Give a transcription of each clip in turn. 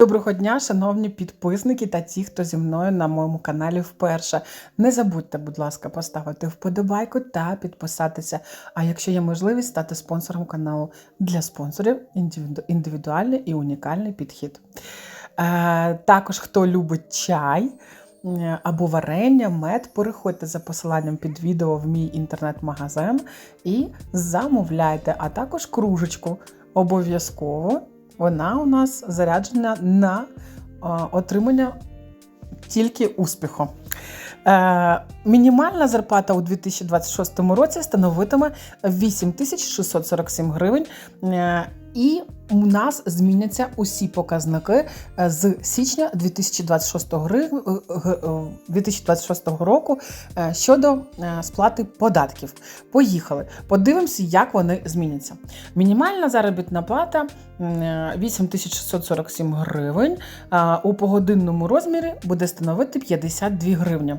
Доброго дня, шановні підписники та ті, хто зі мною на моєму каналі вперше. Не забудьте, будь ласка, поставити вподобайку та підписатися. А якщо є можливість, стати спонсором каналу для спонсорів індивіду- індивідуальний і унікальний підхід. Е, також, хто любить чай е, або варення, мед, переходьте за посиланням під відео в мій інтернет-магазин і замовляйте, а також кружечку обов'язково. Вона у нас заряджена на е, отримання тільки успіху. Е, мінімальна зарплата у 2026 році становитиме 8647 гривень. І у нас зміняться усі показники е, з січня 2026, гри- е, г- е, 2026 року щодо сплати податків. Поїхали. Подивимося, як вони зміняться. Мінімальна заробітна плата м, е, 8647 гривень. У погодинному розмірі буде становити 52 гривні.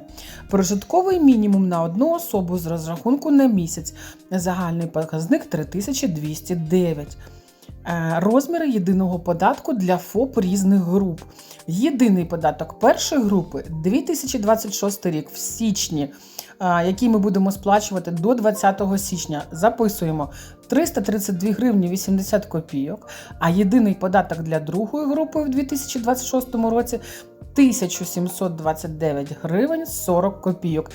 Прожитковий мінімум на одну особу з розрахунку на місяць. Загальний показник 3209. Е, Розміри єдиного податку для ФОП різних груп. Єдиний податок першої групи 2026 рік в січні, е, який ми будемо сплачувати до 20 січня. Записуємо 332 гривні 80 копійок. А єдиний податок для другої групи в 2026 році 1729 гривень 40 копійок.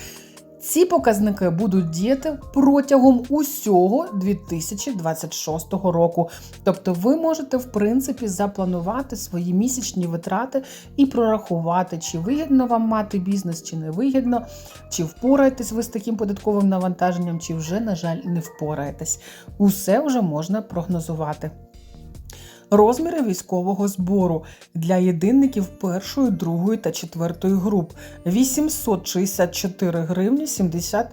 Ці показники будуть діяти протягом усього 2026 року. Тобто ви можете, в принципі, запланувати свої місячні витрати і прорахувати, чи вигідно вам мати бізнес, чи не вигідно, чи впораєтесь ви з таким податковим навантаженням, чи вже, на жаль, не впораєтесь. Усе вже можна прогнозувати. Розміри військового збору для єдинників першої, другої та четвертої груп 864 гривні 70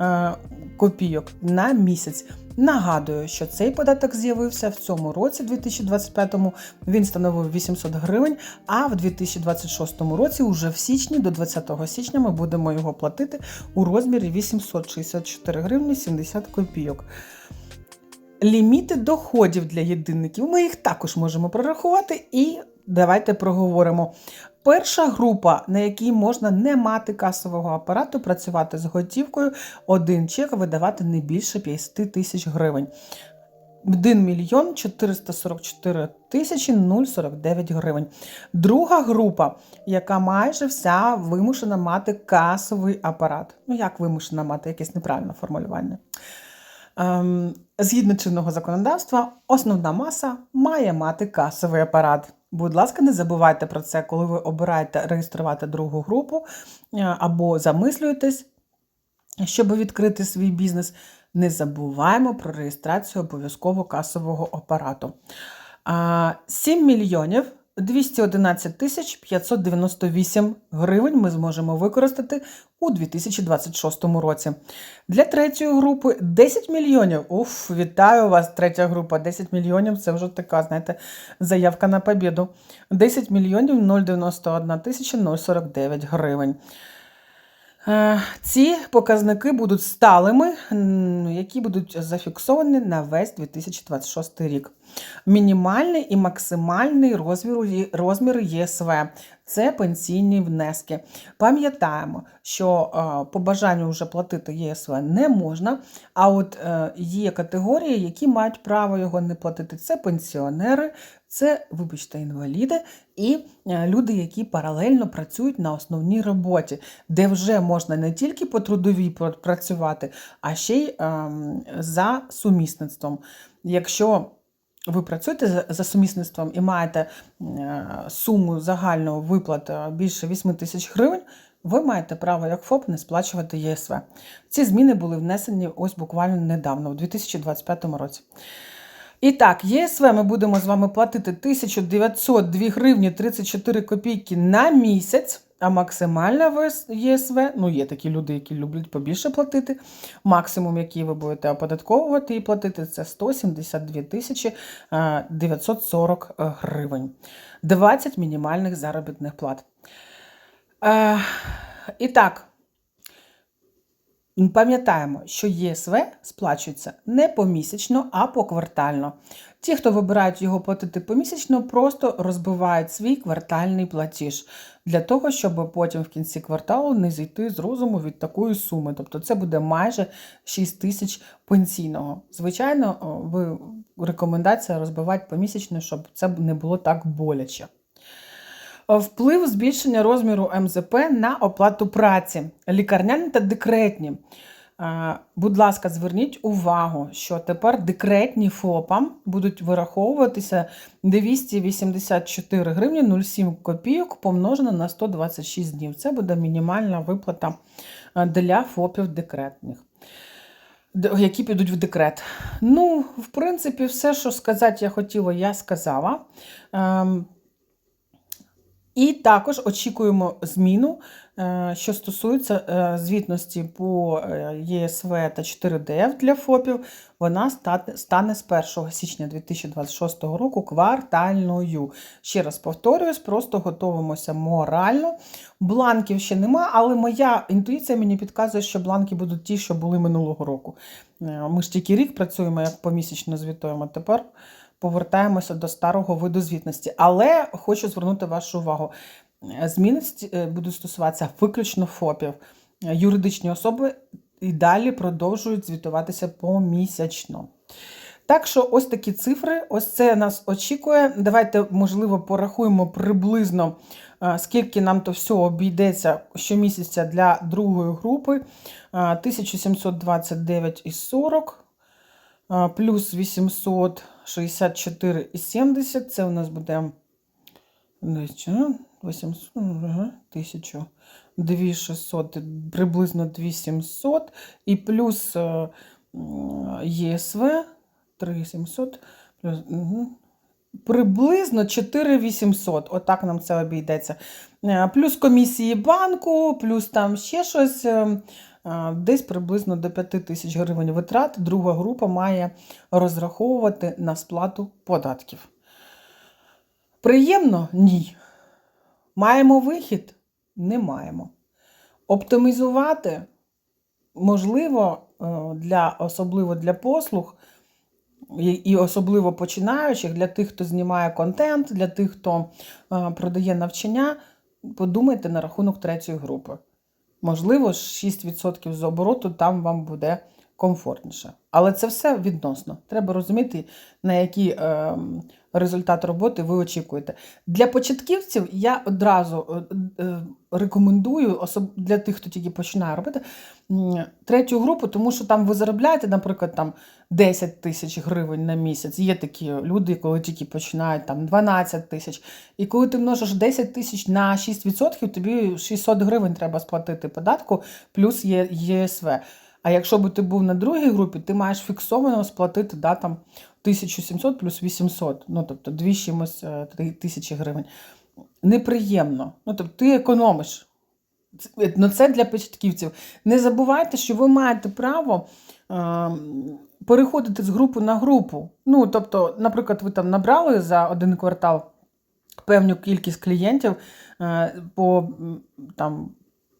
е, копійок на місяць. Нагадую, що цей податок з'явився в цьому році, 2025-му, він становив 800 гривень, а в 2026 році, уже в січні, до 20 січня, ми будемо його платити у розмірі 864 гривні 70 копійок. Ліміти доходів для єдинників. Ми їх також можемо прорахувати і давайте проговоримо. Перша група, на якій можна не мати касового апарату, працювати з готівкою, один чек видавати не більше 50 тисяч гривень. 1 мільйон 444 тисячі 049 гривень. Друга група, яка майже вся вимушена мати касовий апарат. Ну, як вимушена мати якесь неправильне формулювання. Ем, Згідно чинного законодавства, основна маса має мати касовий апарат. Будь ласка, не забувайте про це, коли ви обираєте реєструвати другу групу е, або замислюєтесь, щоб відкрити свій бізнес. Не забуваємо про реєстрацію обов'язково касового апарату. 7 мільйонів 211 тисяч 598 гривень ми зможемо використати у 2026 році. Для третьої групи 10 мільйонів. Уф, вітаю вас, третя група. 10 мільйонів це вже така, знаєте, заявка на побіду. 10 мільйонів 091 тисяча 049 гривень. Е, Ці показники будуть сталими, які будуть зафіксовані на весь 2026 рік. Мінімальний і максимальний розмір, розмір ЄСВ це пенсійні внески. Пам'ятаємо, що е, по бажанню вже платити ЄСВ не можна, а от е, є категорії, які мають право його не платити. Це пенсіонери, це, вибачте, інваліди і е, люди, які паралельно працюють на основній роботі, де вже можна не тільки по трудовій працювати, а ще й ем, за сумісництвом. Якщо ви працюєте за- сумісництвом і маєте е, суму загального виплат е, більше 8 тисяч гривень, ви маєте право як ФОП не сплачувати ЄСВ. Ці зміни були внесені ось буквально недавно, у 2025 році. І так, ЄСВ ми будемо з вами платити 1902 гривні 34 копійки на місяць, а максимальна ЄСВ, ну є такі люди, які люблять побільше платити. Максимум, який ви будете оподатковувати і платити, це 172 тисячі е, 940 гривень. 20 мінімальних заробітних плат. Е, і так, Пам'ятаємо, що ЄСВ сплачується не помісячно, а поквартально. Ті, хто вибирають його платити помісячно, просто розбивають свій квартальний платіж для того, щоб потім в кінці кварталу не зійти з розуму від такої суми. Тобто це буде майже 6 тисяч пенсійного. Звичайно, ви рекомендація розбивати помісячно, щоб це не було так боляче. Вплив збільшення розміру МЗП на оплату праці, лікарняні та декретні. Е, Будь ласка, зверніть увагу, що тепер декретні ФОПам будуть вираховуватися 284 гривні 07 копійок помножено на 126 днів. Це буде мінімальна виплата е, для ФОПів декретних, які підуть в декрет. Ну, в принципі, все, що сказати я хотіла, я сказала. І також очікуємо зміну, е, що стосується е, звітності по е, ЄСВ та 4ДФ для ФОПів. Вона стане, з 1 січня 2026 року квартальною. Ще раз повторююсь, просто готуємося морально. Бланків ще нема, але моя інтуїція мені підказує, що бланки будуть ті, що були минулого року. Ми ж тільки рік працюємо, як помісячно звітуємо. Тепер повертаємося до старого виду звітності. Але хочу звернути вашу увагу. е, Зміни е, будуть стосуватися виключно ФОПів. Е, Юридичні особи і далі продовжують звітуватися помісячно. Так що ось такі цифри, ось це нас очікує. Давайте, можливо, порахуємо приблизно, е, скільки нам то всього обійдеться щомісяця для другої групи. Е, 1729,40 а, плюс 864,70. Це у нас буде дивіться, 800, 1000, 2600, приблизно 2700. І плюс е, ЄСВ 3700, плюс, угу, приблизно 4800. Отак нам це обійдеться. Е, Плюс комісії банку, плюс там ще щось. Е, Десь приблизно до 5 тисяч гривень витрат друга група має розраховувати на сплату податків. Приємно? Ні. Маємо вихід? Не маємо. Оптимізувати можливо, е, для, особливо для послуг, і і особливо починаючих, для тих, хто знімає контент, для тих, хто е, продає навчання, подумайте на рахунок третьої групи. Можливо, 6% з обороту там вам буде комфортніше. Але це все відносно. Треба розуміти, на який е, результат роботи ви очікуєте. Для початківців я одразу е, е, рекомендую, особ- для тих, хто тільки починає робити, третю групу, тому що там ви заробляєте, наприклад, там 10 тисяч гривень на місяць. Є такі люди, коли тільки починають там 12 тисяч. І коли ти множиш 10 тисяч на 6%, тобі 600 гривень треба сплатити податку, плюс є ЄСВ. А якщо би ти був на другій групі, ти маєш фіксовано сплатити да, там, 1700 плюс 800, ну тобто 2 чимось е, тисячі гривень. Неприємно. Ну, тобто ти економиш. Це- Ну, це для початківців. Не забувайте, що ви маєте право е, переходити з групи на групу. Ну, тобто, наприклад, ви там набрали за один квартал певну кількість клієнтів е, по, там,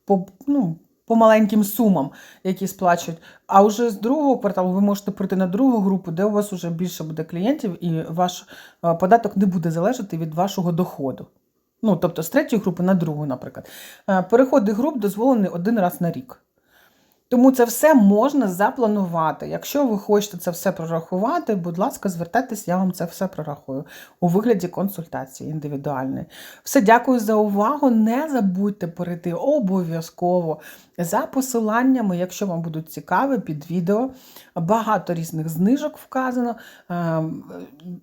по, ну, по маленьким сумам, які сплачують. А вже з другого кварталу ви можете прийти на другу групу, де у вас вже більше буде клієнтів, і ваш е, податок не буде залежати від вашого доходу. Ну, тобто з третьої групи на другу, наприклад. Е, Переходи груп дозволені один раз на рік. Тому це все можна запланувати. Якщо ви хочете це все прорахувати, будь ласка, звертайтесь, я вам це все прорахую у вигляді консультації індивідуальної. Все, дякую за увагу. Не забудьте перейти обов'язково за посиланнями, якщо вам будуть цікаві, під відео. Багато різних знижок вказано, е,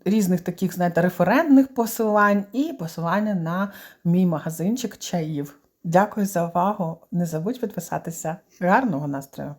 різних таких, знаєте, референтних посилань і посилання на мій магазинчик чаїв. Дякую за увагу. Не забудь підписатися. Гарного настрою!